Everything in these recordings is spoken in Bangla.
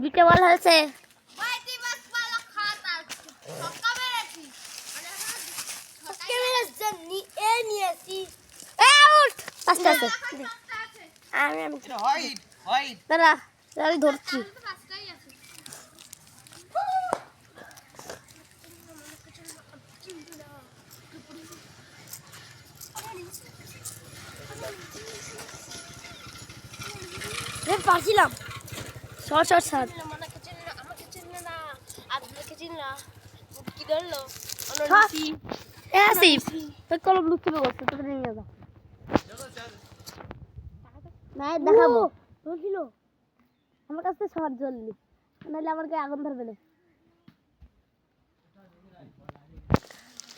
দুইটা বল হয়েছে। মানে আমি আমি। ধরছি। তো পারছিলাম। শর্ট শর্ট শর্ট আমাকে চিনলে না আমাকে চিনলে না আপনাকে চিনলা কি ধরলো হ্যাঁ। এ আসিফ তোর কলম লুচি করছে তোকে নিয়ে যা না দেখাবো বলছিল আমার কাছে শর্ট নাহলে আমার গায়ে আগুন ধরবে না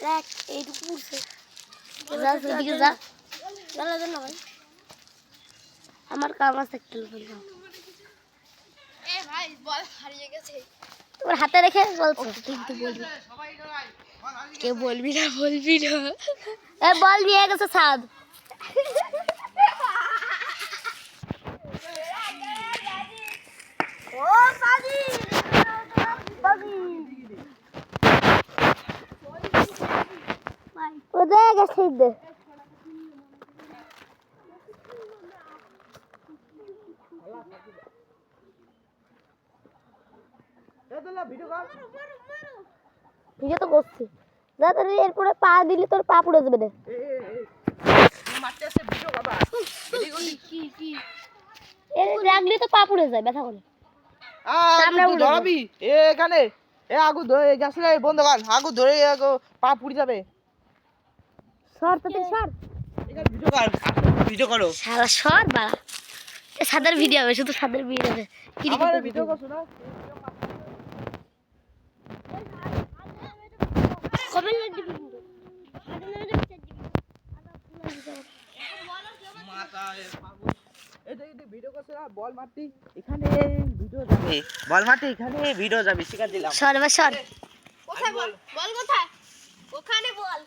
দেখ এইটুকু যা সেদিকে যা জ্বালা জ্বালা ভাই আমার কাম আছে টেলিফোন এ ভাই বল হারিয়ে গেছে তোমার হাতে রেখে বলছো কিন্তু বলবি। কে বলবি না বলবি না। এ বল নিয়ে গেছে সাদ ও সাদি ও দেখ গেছে দে এ তোলা ভিডিও তো করছি। যা তোর এরপরে পা দিলে তোর পা পুড়ে যাবে না এ এ এ তুমি মারতে আসছে ভিডিও বাবা। কি কি এর রাগলে তো পা পুড়ে যায় ব্যথা করে। আ চামড়া তুই উড়ে যাবে। ধরাবি। এখানে। এ আগু ধরে গ্যাস বন্ধ কর। আগু ধরে পা পুড়ে যাবে। সর তো সর। ভিডিও কর। ভিডিও করো। সারা সর বাড়া। সাদার ভিডিও হবে শুধু সাদার ভিডিও হবে। ভিডিও করছ না কবে লাগবে কিন্তু মাথা এ পাগল এই যে এই যে ভিডিও করছ না বল মারতি এখানে ভিডিও যাবে। বল মারতি এখানে ভিডিও যাবে শিখা দিলাম। সর এবার সর। কোথায় বল? বল কোথায়? ওখানে বল।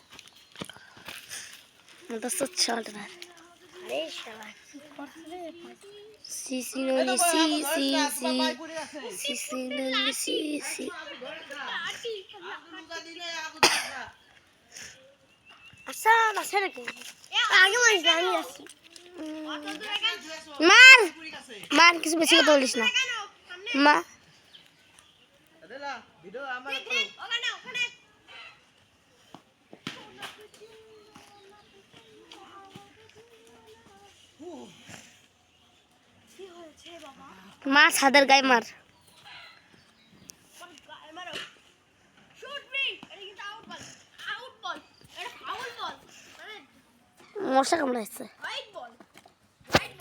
মতো তো সর এবার। সি সি নলি সি সি সি। সি সি নলি সি সি। আচ্ছা আছে নাকি আগে না আমি আসছি মার! মার, কিছু বেশি কথা বলিস না। মা ভিডিও আমার ওখানে ওখানে মা, ছাদের গায়ে মার। মারো শুট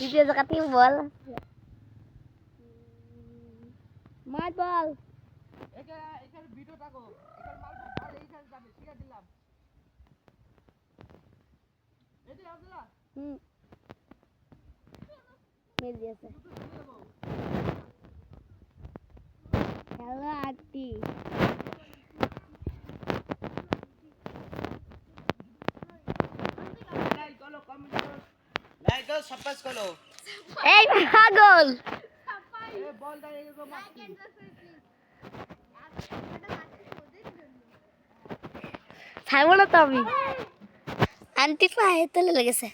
দ্বিতীয় জায়গা থেকে বল মার বল এখানে এখানে ভিডিও থাকো এখানে মাল বল এইখানে যাবে শিখা দিলাম এই যে আব্দুল্লাহ হুম মেরে দিয়েছে হ্যালো আন্টি লাইক করো কমেন্ট করো লাইক করো করো। এই পাগল। ছাড়বো না তো আমি। আন্টি পায়ে তেলে লেগেছে।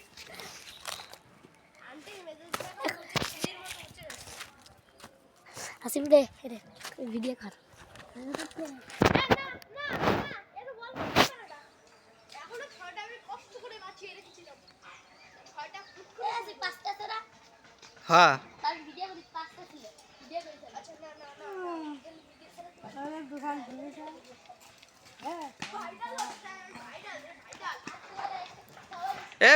দে রে ভিডিও কর এখনও ছয়টা আমি কষ্ট করে বাঁচিয়ে রেখেছিলাম ছয়টা ফুট করে আছে পাঁচটা তোরা হ্যাঁ